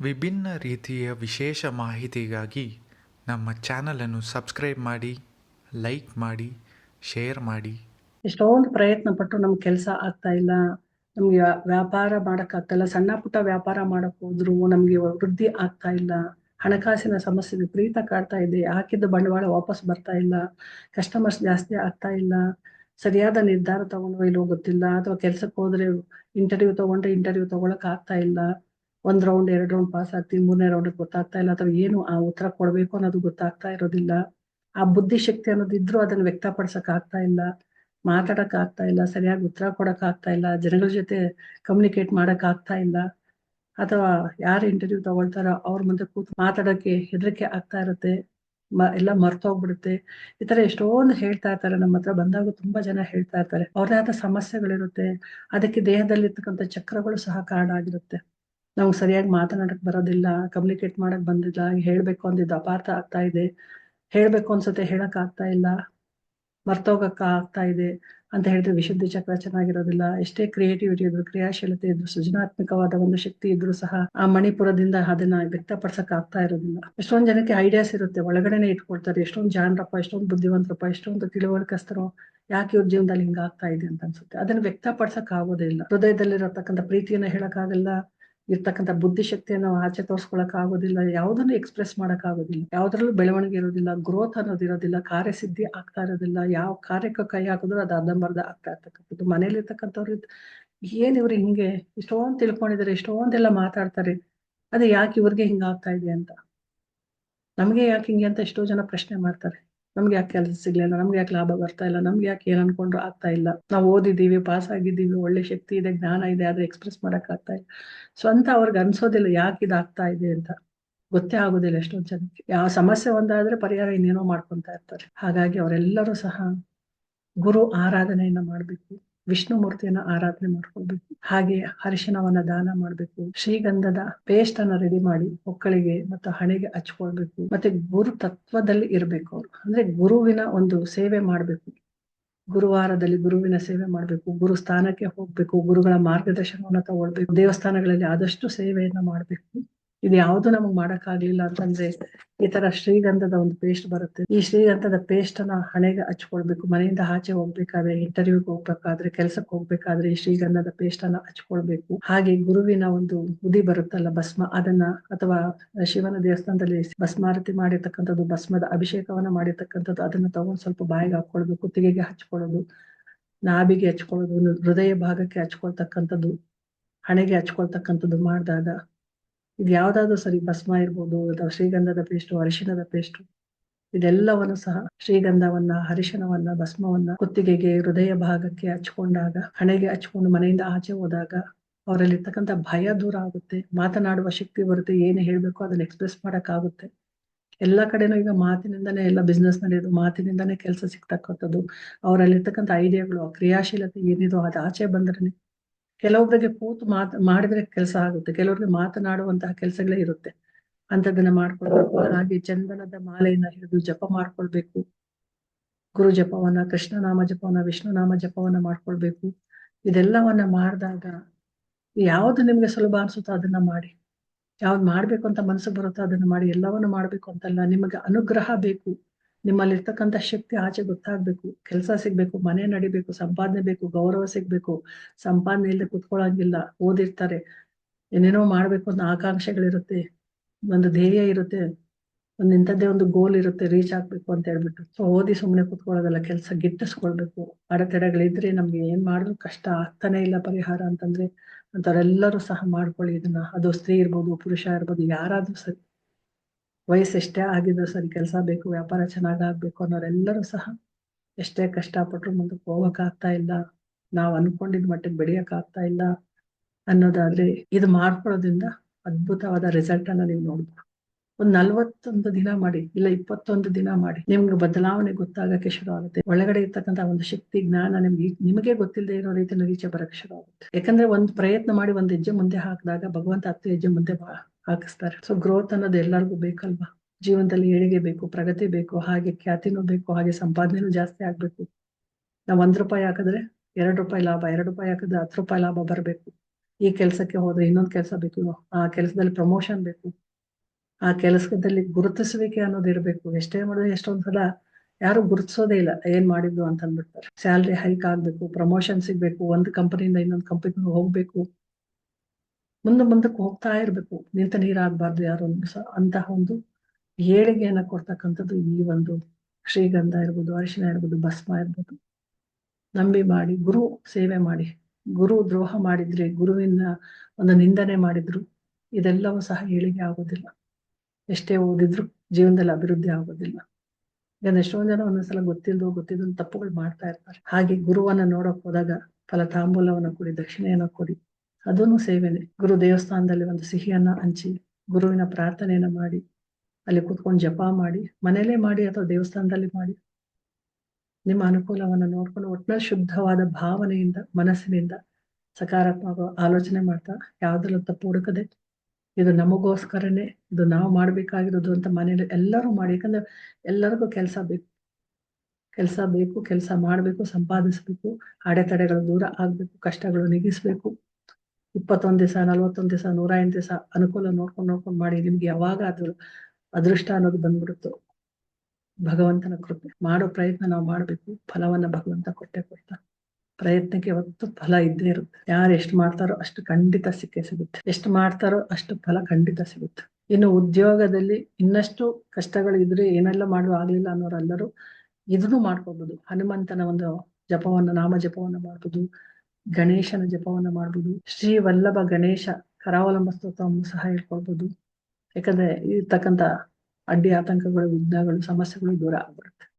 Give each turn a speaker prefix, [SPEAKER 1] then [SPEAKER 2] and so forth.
[SPEAKER 1] ವಿಭಿನ್ನ ರೀತಿಯ ವಿಶೇಷ ಮಾಹಿತಿಗಾಗಿ ನಮ್ಮ ಚಾನಲನ್ನು ಸಬ್ಸ್ಕ್ರೈಬ್ ಮಾಡಿ, ಲೈಕ್ ಮಾಡಿ, ಶೇರ್ ಮಾಡಿ.
[SPEAKER 2] ಎಷ್ಟೊಂದು ಪ್ರಯತ್ನ ಪಟ್ಟು ನಮ್ಗೆ ಕೆಲಸ ಆಗ್ತಾ ಇಲ್ಲ. ನಮ್ಗೆ ವ್ಯಾಪಾರ ಮಾಡೋಕ್ಕಾಗ್ತಾಯಿಲ್ಲ ಸಣ್ಣ ಪುಟ್ಟ ವ್ಯಾಪಾರ ಮಾಡಕ್ ಹೋದ್ರು ನಮ್ಗೆ ವೃದ್ಧಿ ಆಗ್ತಾ ಇಲ್ಲ. ಹಣಕಾಸಿನ ಸಮಸ್ಯೆ ವಿಪರೀತ ಕಾಡ್ತಾ ಇದೆ. ಹಾಕಿದ್ದ ಬಂಡವಾಳ ವಾಪಸ್ ಬರ್ತಾ ಇಲ್ಲ. ಕಸ್ಟಮರ್ಸ್ ಜಾಸ್ತಿ ಆಗ್ತಾ ಇಲ್ಲ. ಸರಿಯಾದ ನಿರ್ಧಾರ ತಗೊಂಡು ಇಲ್ವೋ ಗೊತ್ತಿಲ್ಲ. ಅಥವಾ ಕೆಲ್ಸಕ್ಕೆ ಹೋದ್ರೆ ಇಂಟರ್ವ್ಯೂ ತಗೊಂಡ್ರೆ ಇಂಟರ್ವ್ಯೂ ತಗೊಳಕ್ ಆಗ್ತಾ ಇಲ್ಲ. ಒಂದ್ ರೌಂಡ್ ಎರಡ್ ರೌಂಡ್ ಪಾಸ್ ಆಗ್ತೀನಿ ಮೂರನೇ ರೌಂಡ್ ಗೊತ್ತಾಗ್ತಾ ಇಲ್ಲ, ಅಥವಾ ಏನು ಆ ಉತ್ತರ ಕೊಡ್ಬೇಕು ಅನ್ನೋದು ಗೊತ್ತಾಗ್ತಾ ಇರೋದಿಲ್ಲ. ಆ ಬುದ್ಧಿಶಕ್ತಿ ಅನ್ನೋದು ಇದ್ರೂ ಅದನ್ನ ವ್ಯಕ್ತಪಡಿಸಕ್ ಆಗ್ತಾ ಇಲ್ಲ, ಮಾತಾಡಕ್ ಆಗ್ತಾ ಇಲ್ಲ, ಸರಿಯಾಗಿ ಉತ್ತರ ಕೊಡಕ್ ಆಗ್ತಾ ಇಲ್ಲ, ಜನಗಳ ಜೊತೆ ಕಮ್ಯುನಿಕೇಟ್ ಮಾಡಕ್ ಆಗ್ತಾ ಇಲ್ಲ, ಅಥವಾ ಯಾರು ಇಂಟರ್ವ್ಯೂ ತಗೊಳ್ತಾರೋ ಅವ್ರ ಮುಂದೆ ಕೂತು ಮಾತಾಡಕ್ಕೆ ಹೆದರಿಕೆ ಆಗ್ತಾ ಇರುತ್ತೆ, ಮ, ಎಲ್ಲ ಮರ್ತೋಗ್ಬಿಡುತ್ತೆ. ಈ ತರ ಎಷ್ಟೊಂದು ಹೇಳ್ತಾ ಇರ್ತಾರೆ ನಮ್ಮ ಹತ್ರ ಬಂದಾಗ ತುಂಬಾ ಜನ ಹೇಳ್ತಾ ಇರ್ತಾರೆ. ಅವ್ರದೇ ಆದ ಸಮಸ್ಯೆಗಳಿರುತ್ತೆ, ಅದಕ್ಕೆ ದೇಹದಲ್ಲಿ ಇರ್ತಕ್ಕಂಥ ಚಕ್ರಗಳು ಸಹ ಕಾರಣ ಆಗಿರುತ್ತೆ. ನಮ್ಗೆ ಸರಿಯಾಗಿ ಮಾತನಾಡಕ್ ಬರೋದಿಲ್ಲ ಕಮ್ಯುನಿಕೇಟ್ ಮಾಡಕ್ ಬಂದಿಲ್ಲ, ಹೇಳ್ಬೇಕು ಅಂದಿದ್ದು ಅಪಾರ್ಥ ಆಗ್ತಾ ಇದೆ. ಹೇಳ್ಬೇಕು ಅನ್ಸುತ್ತೆ, ಹೇಳಕ್ ಆಗ್ತಾ ಇಲ್ಲ. ಮರ್ತೋಗಕ್ಕ ಆಗ್ತಾ ಇದೆ ಅಂತ ಹೇಳಿದ್ರೆ ವಿಶುದ್ಧಿ ಚಕ್ರ ಚೆನ್ನಾಗಿರೋದಿಲ್ಲ. ಎಷ್ಟೇ ಕ್ರಿಯೇಟಿವಿಟಿ ಇದ್ರು, ಕ್ರಿಯಾಶೀಲತೆ ಇದ್ರು, ಸೃಜನಾತ್ಮಕವಾದ ಒಂದು ಶಕ್ತಿ ಇದ್ರು ಸಹ ಆ ಮಣಿಪುರದಿಂದ ಅದನ್ನ ವ್ಯಕ್ತಪಡಿಸಕ್ ಆಗ್ತಾ ಇರೋದಿಲ್ಲ. ಎಷ್ಟೊಂದ್ ಜನಕ್ಕೆ ಐಡಿಯಾಸ್ ಇರುತ್ತೆ, ಒಳಗಡೆನೆ ಇಟ್ಕೊಳ್ತಾರೆ ಎಷ್ಟೊಂದ್ ಜಾಣರಪ್ಪ ಎಷ್ಟೊಂದ್ ಬುದ್ಧಿವಂತರಪ್ಪ, ಎಷ್ಟೊಂದು ತಿಳುವಳಿಕಸ್ತರು ಯಾಕೆ ಇವ್ರ ಜೀವನದಲ್ಲಿ ಹಿಂಗಾಗ್ತಾ ಇದೆ ಅಂತ ಅನ್ಸುತ್ತೆ. ಅದನ್ನ ವ್ಯಕ್ತಪಡಿಸಕ್ ಇಲ್ಲ. ಹೃದಯದಲ್ಲಿರತಕ್ಕಂಥ ಪ್ರೀತಿಯನ್ನ ಹೇಳಕ್ ಆಗಲ್ಲ. ಇರ್ತಕ್ಕಂಥ ಬುದ್ಧಿಶಕ್ತಿಯನ್ನು ಆಚೆ ತೋರ್ಸ್ಕೊಳಕ್ ಆಗೋದಿಲ್ಲ, ಯಾವ್ದನ್ನು ಎಕ್ಸ್ಪ್ರೆಸ್ ಮಾಡಕ್ ಆಗೋದಿಲ್ಲ, ಯಾವ್ದ್ರಲ್ಲೂ ಬೆಳವಣಿಗೆ ಇರೋದಿಲ್ಲ ಗ್ರೋತ್ ಅನ್ನೋದು ಇರೋದಿಲ್ಲ, ಕಾರ್ಯಸಿದ್ಧಿ ಆಗ್ತಾ ಇರೋದಿಲ್ಲ, ಯಾವ ಕಾರ್ಯಕ್ಕೆ ಕೈ ಹಾಕಿದ್ರು ಅದು ಅರ್ಧಂಬರ್ಧ ಆಗ್ತಾ ಇರ್ತಕ್ಕಂಥದ್ದು. ಮನೇಲಿ ಇರ್ತಕ್ಕಂಥವ್ರು ಏನ್ ಇವ್ರು ಹಿಂಗೆ ಇಷ್ಟೊಂದ್ ತಿಳ್ಕೊಂಡಿದ್ದಾರೆ ಇಷ್ಟೊಂದೆಲ್ಲ ಮಾತಾಡ್ತಾರೆ, ಅದೇ ಯಾಕೆ ಇವ್ರಿಗೆ ಹಿಂಗಾಗ್ತಾ ಇದೆ ಅಂತ? ನಮ್ಗೆ ಯಾಕೆ ಹಿಂಗೆ ಅಂತ ಎಷ್ಟೋ ಜನ ಪ್ರಶ್ನೆ ಮಾಡ್ತಾರೆ. ನಮ್ಗೆ ಯಾಕೆ ಕೆಲಸ ಸಿಗ್ಲಿಲ್ಲ? ನಮ್ಗೆ ಯಾಕೆ ಲಾಭ ಬರ್ತಾ ಇಲ್ಲ? ನಮ್ಗೆ ಯಾಕೆ ಏನ್ ಅನ್ಕೊಂಡ್ರು ಆಗ್ತಾ ಇಲ್ಲ? ನಾವು ಓದಿದೀವಿ ಪಾಸ್ ಆಗಿದ್ದೀವಿ, ಒಳ್ಳೆ ಶಕ್ತಿ ಇದೆ, ಜ್ಞಾನ ಇದೆ, ಆದ್ರೆ ಎಕ್ಸ್ಪ್ರೆಸ್ ಮಾಡಕ್ ಆಗ್ತಾ ಇಲ್ಲ. ಸ್ವಂತ ಅವ್ರಿಗೆ ಅನ್ಸೋದಿಲ್ಲ, ಯಾಕೆ ಇದಾಗ್ತಾ ಇದೆ ಅಂತ. ಗೊತ್ತೇ ಆಗೋದಿಲ್ಲ ಎಷ್ಟೊಂದ್ ಜನಕ್ಕೆ. ಯಾವ ಸಮಸ್ಯೆ ಒಂದಾದ್ರೆ ಪರಿಹಾರ ಇನ್ನೇನೋ ಮಾಡ್ಕೊಂತ ಇರ್ತಾರೆ. ಹಾಗಾಗಿ ಅವರೆಲ್ಲರೂ ಸಹ ಗುರು ಆರಾಧನೆಯನ್ನ ಮಾಡ್ಬೇಕು, ವಿಷ್ಣು ಮೂರ್ತಿಯನ್ನ ಆರಾಧನೆ ಮಾಡ್ಕೊಳ್ಬೇಕು, ಹಾಗೆ ಅರಿಶಿನವನ್ನ ದಾನ ಮಾಡ್ಬೇಕು, ಶ್ರೀಗಂಧದ ಪೇಸ್ಟ್ ಅನ್ನ ರೆಡಿ ಮಾಡಿ ಮಕ್ಕಳಿಗೆ ಮತ್ತು ಹಣೆಗೆ ಹಚ್ಕೊಳ್ಬೇಕು, ಮತ್ತೆ ಗುರು ತತ್ವದಲ್ಲಿ ಇರ್ಬೇಕು ಅವ್ರು. ಅಂದ್ರೆ ಗುರುವಿನ ಒಂದು ಸೇವೆ ಮಾಡ್ಬೇಕು. ಗುರುವಾರದಲ್ಲಿ ಗುರುವಿನ ಸೇವೆ ಮಾಡ್ಬೇಕು, ಗುರು ಸ್ಥಾನಕ್ಕೆ ಹೋಗ್ಬೇಕು, ಗುರುಗಳ ಮಾರ್ಗದರ್ಶನವನ್ನ ತಗೊಳ್ಬೇಕು, ದೇವಸ್ಥಾನಗಳಲ್ಲಿ ಆದಷ್ಟು ಸೇವೆಯನ್ನ ಮಾಡ್ಬೇಕು. ಇದು ಯಾವ್ದು ನಮಗ್ ಮಾಡಕ್ ಆಗ್ಲಿಲ್ಲ ಅಂತಂದ್ರೆ ಈ ತರ ಶ್ರೀಗಂಧದ ಒಂದು ಪೇಸ್ಟ್ ಬರುತ್ತೆ. ಈ ಶ್ರೀಗಂಧದ ಪೇಸ್ಟ್ ಅನ್ನ ಹಣೆಗೆ ಹಚ್ಕೊಳ್ಬೇಕು, ಮನೆಯಿಂದ ಆಚೆ ಹೋಗ್ಬೇಕಾದ್ರೆ ಇಂಟರ್ವ್ಯೂಗೆ ಹೋಗ್ಬೇಕಾದ್ರೆ, ಕೆಲ್ಸಕ್ಕೆ ಹೋಗ್ಬೇಕಾದ್ರೆ ಈ ಶ್ರೀಗಂಧದ ಪೇಸ್ಟ್ ಅನ್ನ ಹಚ್ಕೊಳ್ಬೇಕು. ಹಾಗೆ ಗುರುವಿನ ಒಂದು ಉದಿ ಬರುತ್ತಲ್ಲ ಭಸ್ಮ, ಅದನ್ನ ಅಥವಾ ಶಿವನ ದೇವಸ್ಥಾನದಲ್ಲಿ ಭಸ್ಮಾರತಿ ಮಾಡಿರ್ತಕ್ಕಂಥದ್ದು, ಭಸ್ಮದ ಅಭಿಷೇಕವನ್ನ ಮಾಡಿರ್ತಕ್ಕಂಥದ್ದು, ಅದನ್ನ ತಗೊಂಡ್ ಸ್ವಲ್ಪ ಬಾಯಿಗೆ ಹಾಕೊಳ್ಬೇಕು ಕುತ್ತಿಗೆಗೆ ಹಚ್ಕೊಳ್ಳೋದು, ನಾಭಿಗೆ ಹಚ್ಕೊಳ್ಳೋದು, ಹೃದಯ ಭಾಗಕ್ಕೆ ಹಚ್ಕೊಳ್ತಕ್ಕಂಥದ್ದು, ಹಣೆಗೆ ಹಚ್ಕೊಳ್ತಕ್ಕಂಥದ್ದು ಮಾಡಿದಾಗ ಇದು ಯಾವ್ದಾದ್ರು ಸರಿ ಭಸ್ಮ ಇರ್ಬೋದು, ಅಥವಾ ಶ್ರೀಗಂಧದ ಪೇಸ್ಟು, ಅರಿಶಿಣದ ಪೇಸ್ಟು, ಇದೆಲ್ಲವನ್ನು ಸಹ ಶ್ರೀಗಂಧವನ್ನ ಹರಿಶನವನ್ನ ಭಸ್ಮವನ್ನ ಕುತ್ತಿಗೆಗೆ, ಹೃದಯ ಭಾಗಕ್ಕೆ ಹಚ್ಕೊಂಡಾಗ ಹಣೆಗೆ ಹಚ್ಕೊಂಡು ಮನೆಯಿಂದ ಆಚೆ ಹೋದಾಗ ಅವರಲ್ಲಿರ್ತಕ್ಕಂಥ ಭಯ ದೂರ ಆಗುತ್ತೆ. ಮಾತನಾಡುವ ಶಕ್ತಿ ಬರುತ್ತೆ, ಏನು ಹೇಳ್ಬೇಕು ಅದನ್ನ ಎಕ್ಸ್ಪ್ರೆಸ್ ಮಾಡಕ್ ಆಗುತ್ತೆ ಎಲ್ಲ ಕಡೆನೂ ಈಗ ಮಾತಿನಿಂದನೇ, ಎಲ್ಲ ಬಿಸ್ನೆಸ್ ನಡೆಯೋದು ಮಾತಿನಿಂದನೇ ಕೆಲಸ ಸಿಗ್ತಕ್ಕಂಥದ್ದು. ಅವರಲ್ಲಿರ್ತಕ್ಕಂಥ ಐಡಿಯಾಗಳು ಕ್ರಿಯಾಶೀಲತೆ ಏನಿದೋ ಅದು ಆಚೆ ಬಂದ್ರೆ ಕೆಲವೊಬ್ಬರಿಗೆ ಕೂತು ಮಾತ್, ಮಾಡಿದ್ರೆ ಕೆಲಸ ಆಗುತ್ತೆ. ಕೆಲವರಿಗೆ ಮಾತನಾಡುವಂತಹ ಕೆಲಸಗಳೇ ಇರುತ್ತೆ. ಅಂತದನ್ನ ಮಾಡ್ಕೊಳ್ಬೇಕು. ಹಾಗೆ ಚಂದನದ ಮಾಲೆಯನ್ನ ಹಿಡಿದು ಜಪ ಮಾಡ್ಕೊಳ್ಬೇಕು. ಗುರು ಜಪವನ್ನ, ಕೃಷ್ಣನಾಮ ಜಪವನ್ನ ವಿಷ್ಣು ನಾಮ ಜಪವನ್ನ ಮಾಡ್ಕೊಳ್ಬೇಕು. ಇದೆಲ್ಲವನ್ನ ಮಾಡಿದಾಗ ಯಾವ್ದು ನಿಮ್ಗೆ ಸುಲಭ ಅನ್ಸುತ್ತೋ ಅದನ್ನ ಮಾಡಿ. ಯಾವ್ದು ಮಾಡ್ಬೇಕು ಅಂತ ಮನಸ್ಸು ಬರುತ್ತೋ ಅದನ್ನ ಮಾಡಿ. ಎಲ್ಲವನ್ನು ಮಾಡ್ಬೇಕು ಅಂತಲ್ಲ, ನಿಮಗೆ ಅನುಗ್ರಹ ಬೇಕು. ನಿಮ್ಮಲ್ಲಿ ಇರ್ತಕ್ಕಂಥ ಶಕ್ತಿ ಆಚೆ ಗೊತ್ತಾಗ್ಬೇಕು. ಕೆಲಸ ಸಿಗ್ಬೇಕು, ಮನೆ ನಡಿಬೇಕು, ಸಂಪಾದನೆ ಬೇಕು, ಗೌರವ ಸಿಗ್ಬೇಕು. ಸಂಪಾದನೆ ಇಲ್ಲದೆ ಕುತ್ಕೊಳ್ಳಂಗಿಲ್ಲ ಓದಿರ್ತಾರೆ. ಏನೇನೋ ಮಾಡ್ಬೇಕು ಅಂತ ಆಕಾಂಕ್ಷೆಗಳಿರುತ್ತೆ. ಒಂದು ಧ್ಯೇಯ ಇರುತ್ತೆ. ಒಂದ್ ಇಂಥದ್ದೇ ಒಂದು ಗೋಲ್ ಇರುತ್ತೆ ರೀಚ್ ಆಗ್ಬೇಕು ಅಂತ ಹೇಳ್ಬಿಟ್ಟು. ಸೊ ಓದಿ ಸುಮ್ಮನೆ ಕುತ್ಕೊಳ್ಳೋದಲ್ಲ, ಕೆಲಸ ಗಿಟ್ಟಿಸ್ಕೊಳ್ಬೇಕು. ಅಡೆತಡೆಗಳಿದ್ರೆ ನಮ್ಗೆ ಏನ್ ಮಾಡಿದ್ರು ಕಷ್ಟ ಆಗ್ತಾನೆ ಇಲ್ಲ ಪರಿಹಾರ ಅಂತಂದ್ರೆ ಅಂತವರೆಲ್ಲರೂ ಸಹ ಮಾಡ್ಕೊಳ್ಳಿ ಇದನ್ನ. ಅದು ಸ್ತ್ರೀ ಇರ್ಬೋದು, ಪುರುಷ ಇರ್ಬೋದು, ಯಾರಾದ್ರೂ ಸರಿ. ವಯಸ್ಸು ಎಷ್ಟೇ ಆಗಿದ್ರು ಸರಿ ಕೆಲಸ ಬೇಕು, ವ್ಯಾಪಾರ ಚೆನ್ನಾಗ್ ಆಗ್ಬೇಕು ಅನ್ನೋರೆಲ್ಲರೂ ಸಹ ಎಷ್ಟೇ ಕಷ್ಟಪಟ್ರು ಮುಂದಕ್ಕೆ ಹೋಗಕ್ ಆಗ್ತಾ ಇಲ್ಲ. ನಾವು ಅನ್ಕೊಂಡಿದ್ ಮಟ್ಟಿಗೆ ಬೆಳೆಯಕ್ ಆಗ್ತಾ ಇಲ್ಲ ಅನ್ನೋದಾದ್ರೆ ಇದು ಮಾಡ್ಕೊಳ್ಳೋದ್ರಿಂದ ಅದ್ಭುತವಾದ ರಿಸಲ್ಟ್ ಅನ್ನ ನೀವು ನೋಡ್ಬೋದು. ಒಂದ್ ನಲ್ವತ್ತೊಂದು ದಿನ ಮಾಡಿ, ಇಲ್ಲ ಇಪ್ಪತ್ತೊಂದು ದಿನ ಮಾಡಿ, ನಿಮ್ಗೆ ಬದಲಾವಣೆ ಗೊತ್ತಾಗಕ್ಕೆ ಶುರು ಆಗುತ್ತೆ. ಒಳಗಡೆ ಇರ್ತಕ್ಕಂತ ಒಂದು ಶಕ್ತಿ, ಜ್ಞಾನ ನಿಮ್ಗೆ ನಿಮಗೆ ಗೊತ್ತಿಲ್ಲದೆ ಇರೋ ರೀತಿಯಲ್ಲಿ ಈಚೆ ಬರಕ್ಕೆ ಶುರು ಆಗುತ್ತೆ. ಯಾಕಂದ್ರೆ ಒಂದು ಪ್ರಯತ್ನ ಮಾಡಿ ಒಂದ್ ಹೆಜ್ಜೆ ಮುಂದೆ ಹಾಕಿದಾಗ ಭಗವಂತ ಹತ್ತು ಹೆಜ್ಜೆ ಮುಂದೆ ಹಾಕಿಸ್ತಾರೆ. ಸೊ ಗ್ರೋತ್ ಅನ್ನೋದು ಎಲ್ಲರಿಗೂ ಬೇಕಲ್ವಾ? ಜೀವನದಲ್ಲಿ ಏಳಿಗೆ ಬೇಕು, ಪ್ರಗತಿ ಬೇಕು, ಹಾಗೆ ಖ್ಯಾತಿನೂ ಬೇಕು, ಹಾಗೆ ಸಂಪಾದನೆನೂ ಜಾಸ್ತಿ ಆಗ್ಬೇಕು. ನಾವ್ ಒಂದ್ ರೂಪಾಯಿ ಹಾಕಿದ್ರೆ ಎರಡು ರೂಪಾಯಿ ಲಾಭ, ಎರಡು ರೂಪಾಯಿ ಹಾಕಿದ್ರೆ ಹತ್ತು ರೂಪಾಯಿ ಲಾಭ ಬರಬೇಕು. ಈ ಕೆಲಸಕ್ಕೆ ಹೋದ್ರೆ ಇನ್ನೊಂದು ಕೆಲಸ ಬೇಕು. ಆ ಕೆಲಸದಲ್ಲಿ ಪ್ರಮೋಷನ್ ಬೇಕು. ಆ ಕೆಲಸದಲ್ಲಿ ಗುರುತಿಸುವಿಕೆ ಅನ್ನೋದು ಇರಬೇಕು. ಎಷ್ಟೇ ಮಾಡಿದ್ರೆ ಎಷ್ಟೊಂದ್ ಸಲ ಯಾರು ಗುರುತಿಸೋದೇ ಇಲ್ಲ. ಏನ್ ಮಾಡಿದ್ದು ಅಂತ ಅಂದ್ಬಿಡ್ತಾರೆ ಸ್ಯಾಲ್ರಿ ಹೈಕ್ ಆಗ್ಬೇಕು ಪ್ರಮೋಷನ್ ಸಿಗ್ಬೇಕು, ಒಂದು ಕಂಪನಿಯಿಂದ ಇನ್ನೊಂದು ಕಂಪನಿಗೆ ಹೋಗ್ಬೇಕು. ಮುಂದೆ ಮುಂದಕ್ಕೆ ಹೋಗ್ತಾ ಇರಬೇಕು. ನಿಂತ ನೀರಾಗಬಾರ್ದು ಯಾರು ಅಂತಹ ಒಂದು ಏಳಿಗೆಯನ್ನ ಕೊಡ್ತಕ್ಕಂಥದ್ದು ಈ ಒಂದು ಶ್ರೀಗಂಧ ಇರ್ಬೋದು, ಅರಿಶಿನ ಇರ್ಬೋದು, ಭಸ್ಮ ಇರ್ಬೋದು. ನಂಬಿ ಮಾಡಿ, ಗುರು ಸೇವೆ ಮಾಡಿ. ಗುರು ದ್ರೋಹ ಮಾಡಿದ್ರೆ, ಗುರುವಿನ ಒಂದು ನಿಂದನೆ ಮಾಡಿದ್ರು, ಇದೆಲ್ಲವೂ ಸಹ ಏಳಿಗೆ ಆಗೋದಿಲ್ಲ. ಎಷ್ಟೇ ಓದಿದ್ರು ಜೀವನದಲ್ಲಿ ಅಭಿವೃದ್ಧಿ ಆಗೋದಿಲ್ಲ. ಯಾಕಂದ್ರೆ ಎಷ್ಟೊಂದ್ ಜನ ಒಂದೊಂದ್ಸಲ ಗೊತ್ತಿಲ್ದೋ ಗೊತ್ತಿದ್ದು ತಪ್ಪುಗಳು ಮಾಡ್ತಾ ಇರ್ತಾರೆ. ಹಾಗೆ ಗುರುವನ್ನ ನೋಡಕ್ ಹೋದಾಗ ಫಲ ತಾಂಬೂಲವನ್ನ ಕೊಡಿ, ದಕ್ಷಿಣೆಯನ್ನ ಕೊಡಿ. ಅದನ್ನು ಸೇವೆನೆ ಗುರು ದೇವಸ್ಥಾನದಲ್ಲಿ ಒಂದು ಸಿಹಿಯನ್ನ ಹಂಚಿ, ಗುರುವಿನ ಪ್ರಾರ್ಥನೆಯನ್ನ ಮಾಡಿ, ಅಲ್ಲಿ ಕೂತ್ಕೊಂಡು ಜಪ ಮಾಡಿ, ಮನೆಯಲ್ಲೇ ಮಾಡಿ ಅಥವಾ ದೇವಸ್ಥಾನದಲ್ಲಿ ಮಾಡಿ. ನಿಮ್ಮ ಅನುಕೂಲವನ್ನ ನೋಡ್ಕೊಂಡು ಒಟ್ನಲ್ಲಿ ಶುದ್ಧವಾದ ಭಾವನೆಯಿಂದ, ಮನಸ್ಸಿನಿಂದ ಸಕಾರಾತ್ಮಕ ಆಲೋಚನೆ ಮಾಡ್ತಾ, ಯಾವ್ದ್ರಲ್ಲೂ ತಪ್ಪು ಹುಡುಕದೆ ಇದು ನಮಗೋಸ್ಕರನೇ, ಇದು ನಾವು ಮಾಡ್ಬೇಕಾಗಿರೋದು ಅಂತ ಮನೇಲಿ ಎಲ್ಲರೂ ಮಾಡಿ, ಯಾಕಂದ್ರೆ ಎಲ್ಲರಿಗೂ ಕೆಲಸ ಬೇಕು. ಕೆಲಸ ಬೇಕು, ಕೆಲಸ ಮಾಡ್ಬೇಕು, ಸಂಪಾದಿಸ್ಬೇಕು, ಅಡೆತಡೆಗಳು ದೂರ ಆಗ್ಬೇಕು, ಕಷ್ಟಗಳು ನೀಗಿಸ್ಬೇಕು. ಇಪ್ಪತ್ತೊಂದ್ ದಿವಸ, ನಲ್ವತ್ತೊಂದ್ ದಿವಸ ನೂರ ಎಂಟು ದಿವಸ ಅನುಕೂಲ ನೋಡ್ಕೊಂಡು ನೋಡ್ಕೊಂಡು ಮಾಡಿ, ನಿಮ್ಗೆ ಯಾವಾಗ ಅದು ಅದೃಷ್ಟ ಅನ್ನೋದು ಬಂದ್ಬಿಡುತ್ತೋ. ಭಗವಂತನ ಕೃಪೆ. ಮಾಡೋ ಪ್ರಯತ್ನ ನಾವು ಮಾಡ್ಬೇಕು. ಫಲವನ್ನ ಭಗವಂತ ಕೊಟ್ಟೆ ಕೊಡ್ತಾ. ಪ್ರಯತ್ನಕ್ಕೆ ಯಾವತ್ತು ಫಲ ಇದ್ದೇ ಇರುತ್ತೆ. ಯಾರು ಎಷ್ಟು ಮಾಡ್ತಾರೋ ಅಷ್ಟು ಖಂಡಿತ ಸಿಕ್ಕೇ ಸಿಗುತ್ತೆ. ಎಷ್ಟು ಮಾಡ್ತಾರೋ ಅಷ್ಟು ಫಲ ಖಂಡಿತ ಸಿಗುತ್ತೆ. ಇನ್ನು ಉದ್ಯೋಗದಲ್ಲಿ ಇನ್ನಷ್ಟು ಕಷ್ಟಗಳು ಇದ್ರೆ ಏನೆಲ್ಲ ಮಾಡುವ ಆಗ್ಲಿಲ್ಲ ಅನ್ನೋರೆಲ್ಲರೂ ಇದನ್ನು ಮಾಡ್ಕೋಬಹುದು ಹನುಮಂತನ ಒಂದು ಜಪವನ್ನ, ನಾಮ ಜಪವನ್ನ ಮಾಡ್ಬೋದು. ಗಣೇಶನ ಜಪವನ್ನ ಮಾಡ್ಬೋದು. ಶ್ರೀ ವಲ್ಲಭ ಗಣೇಶ ಕರಾವಲಂಬ ಸ್ತೋತ್ರವನ್ನು ಸಹ ಹೇಳ್ಕೊಳ್ಬೋದು. ಯಾಕಂದ್ರೆ ಇರ್ತಕ್ಕಂಥ ಅಡ್ಡಿ ಆತಂಕಗಳು, ವಿಘ್ನಗಳು, ಸಮಸ್ಯೆಗಳು ದೂರ ಆಗ್ಬಿಡುತ್ತೆ.